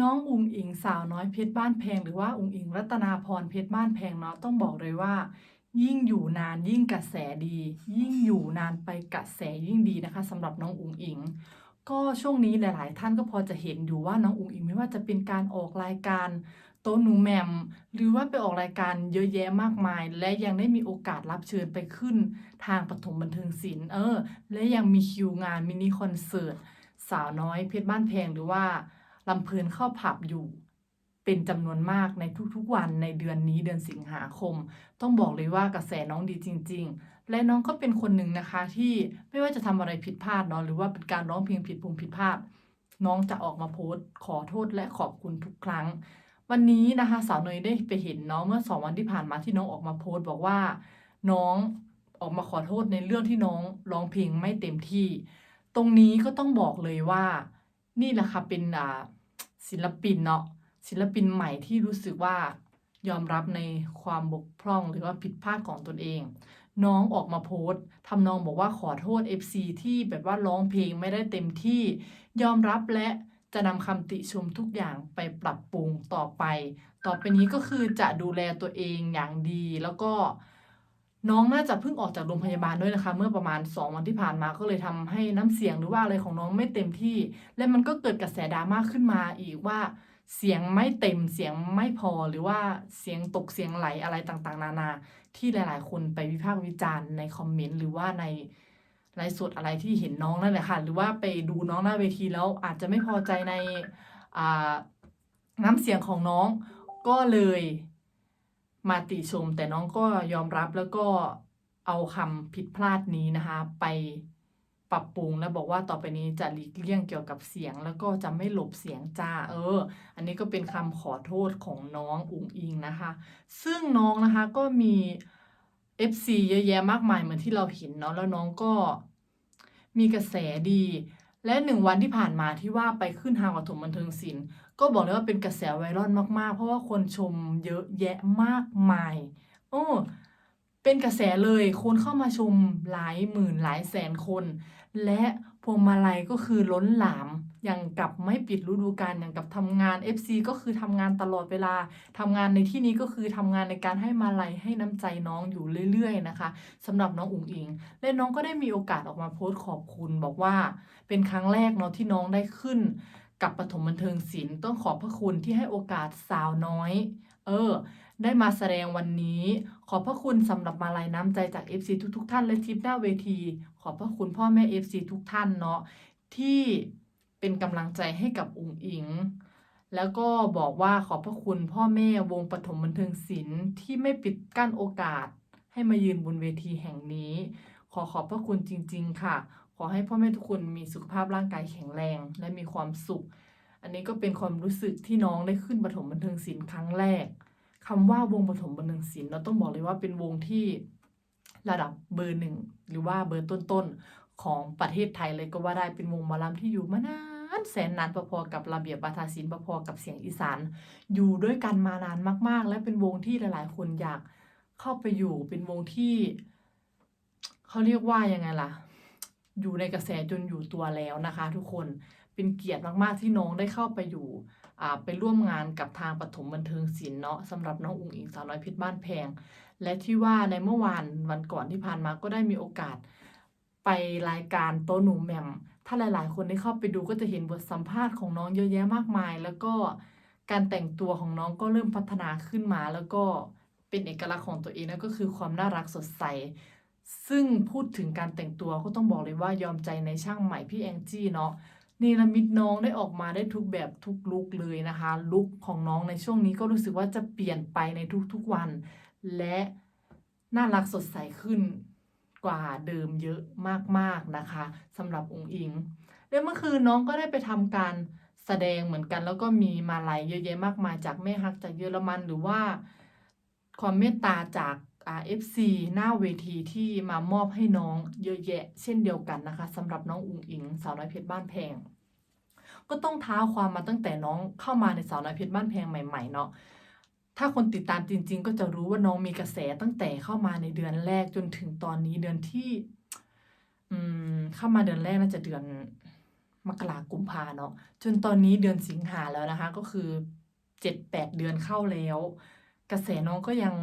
น้องอุ๋งอิงสาวน้อยเพชรบ้านแพงหรือว่าอุ๋งอิงรัตนาพรเพชรบ้านแพงเนาะต้องบอกเลยว่า ยิ่งอยู่นานยิ่งกระแสดี ยิ่งอยู่นานไปกระแสยิ่งดีนะคะสำหรับน้องอุ๋งอิง ก็ช่วงนี้หลาย ๆ ท่านก็พอจะเห็นอยู่ว่าน้องอุ๋งอิงไม่ว่าจะเป็นการออกรายการโต๊หนูแหมม หรือว่าไปออกรายการเยอะแยะมากมาย และยังได้มีโอกาสรับเชิญไปขึ้นทางปฐมบันเทิงศิลป์เออ และยังมีคิวงานมินิคอนเสิร์ตสาวน้อยเพชรบ้านแพงหรือว่า ลำเพลินเข้าผับอยู่ เป็นจำนวนมากในทุกๆวันในเดือนนี้เดือนสิงหาคม ต้องบอกเลยว่ากระแสน้องดีจริง ๆ และน้องก็เป็นคนหนึ่งนะคะที่ไม่ว่าจะทำอะไรผิดพลาดเนาะหรือว่าเป็นการร้องเพลงผิดพงผิดพลาด น้องจะออกมาโพสต์ขอโทษและขอบคุณทุกครั้ง วันนี้นะคะสาวเนยได้ไปเห็นน้องเมื่อสองวันที่ผ่านมาที่น้องออกมาโพสต์บอกว่า น้องออกมาขอโทษในเรื่องที่น้องร้องเพลงไม่เต็มที่ ตรงนี้ก็ต้องบอกเลยว่า นี่แหละค่ะเป็นศิลปินเนาะศิลปินใหม่ที่รู้สึกว่ายอมรับในความบกพร่องหรือว่าผิดพลาดของตนเอง น้องออกมาโพสต์ทำนองบอกว่าขอโทษ FC ที่แบบว่าร้องเพลงไม่ได้เต็มที่ ยอมรับและจะนำคำติชมทุกอย่างไปปรับปรุงต่อไป ต่อไปนี้ก็คือจะดูแลตัวเองอย่างดีแล้วก็ น้องน่าจะเพิ่งออกจากโรงพยาบาลด้วยนะคะ เมื่อประมาณ 2 วันที่ผ่านมาก็เลยทำให้น้ำเสียงหรือว่าอะไรของน้องไม่เต็มที่ และมันก็เกิดกระแสดราม่าขึ้นมาอีกว่า เสียงไม่เต็มเสียงไม่พอหรือว่าเสียงตกเสียงไหลอะไรต่างๆ นานา ที่หลาย ๆ คนไปวิพากษ์วิจารณ์ในคอมเมนต์หรือว่าในไลฟ์สดอะไรที่เห็นน้องนั่นแหละค่ะหรือว่าไปดูน้องหน้าเวทีแล้วอาจจะไม่พอใจในน้ำเสียงของน้องก็เลย มาติชม แต่น้องก็ยอมรับแล้วก็เอาคำผิดพลาดนี้นะคะ ไปปรับปรุงแล้วบอกว่าต่อไปนี้จะหลีกเลี่ยงเกี่ยวกับเสียง แล้วก็จะไม่หลบเสียงจ้าเออ อันนี้ก็เป็นคำขอโทษของน้องอุ๋งอิงนะคะ ซึ่งน้องนะคะก็มี FC เยอะแยะมากมายเหมือนที่เราเห็นเนาะแล้วน้องก็มีกระแสดี และหนึ่งวันที่ผ่านมาที่ว่าไปขึ้นทางปฐมบันเทิงศิลป์ ก็บอกเลยว่าเป็นกระแสไวรัลมากๆ เพราะว่าคนชมเยอะแยะมากมายโอ้เป็นกระแสเลยคนเข้ามาชมหลายหมื่นหลายแสนคน และพวงมาลัยก็คือล้นหลามอย่างกับไม่ปิดฤดูกาลอย่างกับทำงาน FC ก็คือทำงานตลอดเวลาทำงานในที่นี้ก็คือทำงานในการให้มาลัยให้น้ำใจน้องอยู่เรื่อยๆนะคะสำหรับน้องอุ๋งอิง และน้องก็ได้มีโอกาสออกมาโพสต์ขอบคุณ บอกว่าเป็นครั้งแรกเนาะที่น้องได้ขึ้น กับปฐมบันเทิงศิลป์ต้องขอบพระคุณที่ให้โอกาสสาวน้อย เออ ได้มาแสดงวันนี้ ขอบพระคุณสำหรับมาลัยน้ำใจจาก FC ทุกๆทท่านและทีมหน้าเวที ขอบพระคุณพ่อแม่ FC ทุกท่านเนาะที่เป็นกำลังใจให้กับอุ๋งอิง แล้วก็บอกว่าขอบพระคุณพ่อแม่วงปฐมบันเทิงศิลป์ที่ไม่ปิดกั้นโอกาสให้มายืนบนเวทีแห่งนี้ ขอขอบพระคุณจริง ๆ ค่ะ อให้พ่อแม่ทุกคนมีสุขภาพร่างกายแข็งแรง และมีความสุข อันนี้ก็เป็นความรู้สึกที่น้องได้ขึ้นปฐมบันเทิงศิลป์ครั้งแรกคำว่าวงปฐมบันเทิงศิลป์เราต้องบอกเลยว่าเป็นวงที่ระดับเบอร์หนึ่งหรือว่าเบอร์ต้นๆของประเทศไทยเลยก็ว่าได้เป็นวงหมอลำที่อยู่มานานแสนนานพอๆกับระเบียบวาทศิลป์พอๆกับเสียงอีสาน อยู่ด้วยกันมานานมาก ๆ และเป็นวงที่หลายๆ คนอยากเข้าไปอยู่เป็นวงที่ เขาเรียกว่ายังไงล่ะ อยู่ในกระแสจนอยู่ตัวแล้วนะคะ ทุกคนเป็นเกียรติมากๆที่น้องได้เข้าไปอยู่ไปร่วมงานกับทางปฐมบันเทิงศิลป์เนาะสำหรับน้องอุ๋งอิงสาวน้อยเพชรบ้านแพง และที่ว่าในเมื่อวานวันก่อนที่ผ่านมาก็ได้มีโอกาส ไปรายการโตหนูแหม่มถ้าหลาย ๆ คนได้เข้าไปดูก็จะเห็นบทสัมภาษณ์ของน้องเยอะแยะมากมาย แล้วก็การแต่งตัวของน้องก็เริ่มพัฒนาขึ้นมา แล้วก็เป็นเอกลักษณ์ของตัวเองนั่นก็คือความน่ารักสดใส ซึ่งพูดถึงการแต่งตัวก็ต้องบอกเลยว่ายอมใจในช่างใหม่พี่แองจี้เนาะเนรมิตน้องได้ออกมาได้ทุกแบบทุกลุคเลยนะคะ ลุคของน้องในช่วงนี้ก็รู้สึกว่าจะเปลี่ยนไปในทุกๆวัน และน่ารักสดใสขึ้นกว่าเดิมเยอะมากๆนะคะสำหรับองค์อิง และเมื่อคืนน้องก็ได้ไปทำการแสดงเหมือนกัน แล้วก็มีมาลัยเยอะแยะมากมายจากแม่ฮักจากเยอรมันหรือว่าความเมตตาจาก RFC หน้าเวทีที่มามอบให้น้องเยอะแยะ เช่นเดียวกันนะคะสำหรับน้องอุ๋งอิงสาวน้อยเพชรบ้านแพง ก็ต้องท้าความมาตั้งแต่น้องเข้ามาในสาวน้อยเพชรบ้านแพงใหม่ๆเนาะถ้าคนติดตามจริง ๆ ก็จะรู้ว่าน้องมีกระแสตั้งแต่เข้ามาในเดือนแรกจนถึงตอนนี้เดือนที่ อืม เข้ามาเดือนแรกน่าจะเดือนมกรากุมภาเนาะจนตอนนี้เดือนสิงหาแล้วนะคะ ก็คือเจ็ดแปดเดือนเข้าแล้ว กระแสน้องก็ยัง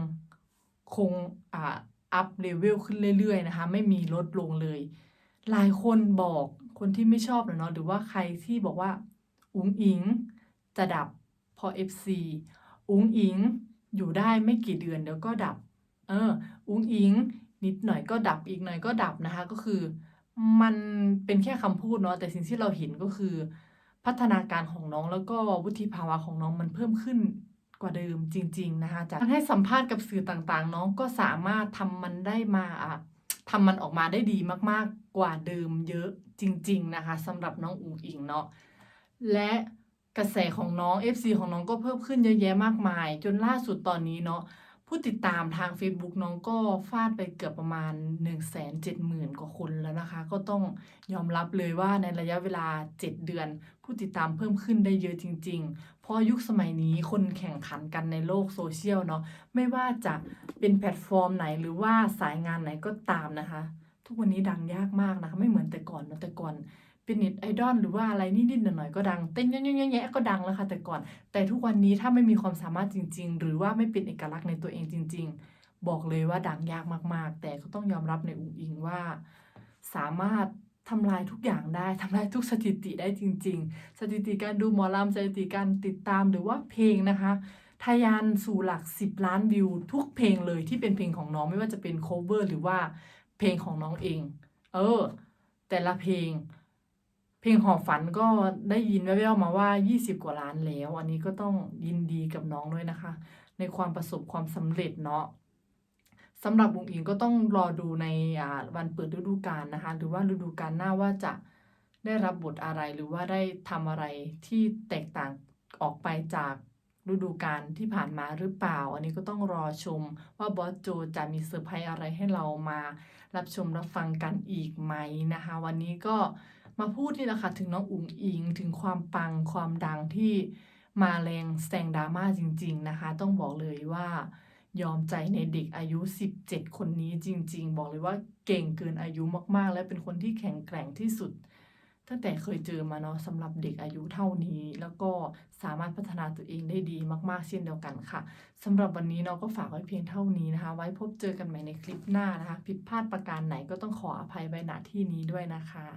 คงอ่าอัพเลเวลขึ้นเรื่อยๆนะคะ ไม่มีลดลงเลย หลายคนบอกคนที่ไม่ชอบเนาะหรือว่าใครที่บอกว่า อุ๋งอิงจะดับพอ FC อุ๋งอิงอยู่ได้ไม่กี่เดือนเดี๋ยวก็ดับ เออ อุ๋งอิงนิดหน่อยก็ดับอีกหน่อยก็ดับนะคะ ก็คือมันเป็นแค่คำพูดเนาะแต่สิ่งที่เราเห็นก็คือ พัฒนาการของน้องแล้วก็วุฒิภาวะของน้องมันเพิ่มขึ้น กว่าเดิมจริง ๆ นะคะ จากการให้สัมภาษณ์กับสื่อต่างๆ น้องก็สามารถทำมันได้มาอะทำมันออกมาได้ดีมากๆกว่าเดิมเยอะจริง ๆ นะคะสำหรับน้องอุ๋งอิงเนาะและกระแสของน้อง FC ของน้องก็เพิ่มขึ้นเยอะแยะมากมาย จนล่าสุดตอนนี้เนาะ ผู้ติดตามทาง Facebook น้องก็ฟาดไปเกือบประมาณ 1 7 0 0 0 0 กว่าคนแล้วนะคะ ก็ต้องยอมรับเลยว่าในระยะเวลา 7 เดือน ผู้ติดตามเพิ่มขึ้นได้เยอะจริง ๆ เพราะยุคสมัยนี้คนแข่งขันกันในโลกโซเชียลเนาะไม่ว่าจะเป็นแพลตฟอร์มไหนหรือว่าสายงานไหนก็ตามนะคะ ทุกวันนี้ดังยากมากนะคะ ไม่เหมือนแต่ก่อนเนะแต่ก่อน เป็นเน็ตไอดอลหรือว่าอะไรนิดๆหน่อยๆก็ดังเต้นแย่ๆๆก็ดังแล้วค่ะแต่ก่อน แต่ทุกวันนี้ถ้าไม่มีความสามารถจริง ๆ หรือว่าไม่เป็นเอกลักษณ์ในตัวเองจริง ๆ บอกเลยว่าดังยากมากๆ แต่ก็ต้องยอมรับในอุ๋งอิงว่า สามารถทำลายทุกอย่างได้ทำลายทุกสถิติได้จริง ๆ สถิติการดูหมอลำสถิติการติดตามหรือว่าเพลงนะคะทะยานสู่หลัก 10 ล้านวิว ทุกเพลงเลยที่เป็นเพลงของน้องไม่ว่าจะเป็น cover หรือว่าเพลงของน้องเอง เออ แต่ละเพลง เพลงหอบฝันก็ได้ยินแว่วๆมาว่า 20 กว่าล้านแล้ว อันนี้ก็ต้องยินดีกับน้องด้วยนะคะ ในความประสบความสำเร็จเนาะสำหรับบุ๋งอิงก็ต้องรอดูในวันเปิดฤดูกาลนะคะ หรือว่าฤดูกาลหน้าว่าจะได้รับบทอะไรหรือว่าได้ทำอะไรที่แตกต่างออกไปจากฤดูกาลที่ผ่านมาหรือเปล่า อันนี้ก็ต้องรอชมว่าบอสโจจะมีเซอร์ไพรส์อะไรให้เรามา รับชมรับฟังกันอีกไหมนะคะ วันนี้ก็ มาพูดนี่แหละค่ะถึงน้องอุ๋งอิงถึงความปังความดังที่มาแรงแซงดราม่าจริง ๆนะคะ ต้องบอกเลยว่ายอมใจในเด็กอายุ 17 คนนี้จริง ๆ บอกเลยว่าเก่งเกินอายุมากๆ และเป็นคนที่แข็งแกร่งที่สุด ตั้งแต่เคยเจอมาเนาะสำหรับเด็กอายุเท่านี้ แล้วก็สามารถพัฒนาตัวเองได้ดีมากๆ เช่นเดียวกันค่ะสำหรับวันนี้เนาะก็ฝากไว้เพียงเท่านี้นะคะ ไว้พบเจอกันใหม่ในคลิปหน้านะคะ ผิดพลาดประการไหนก็ต้องขออภัยไว้ณที่นี้ด้วยนะคะ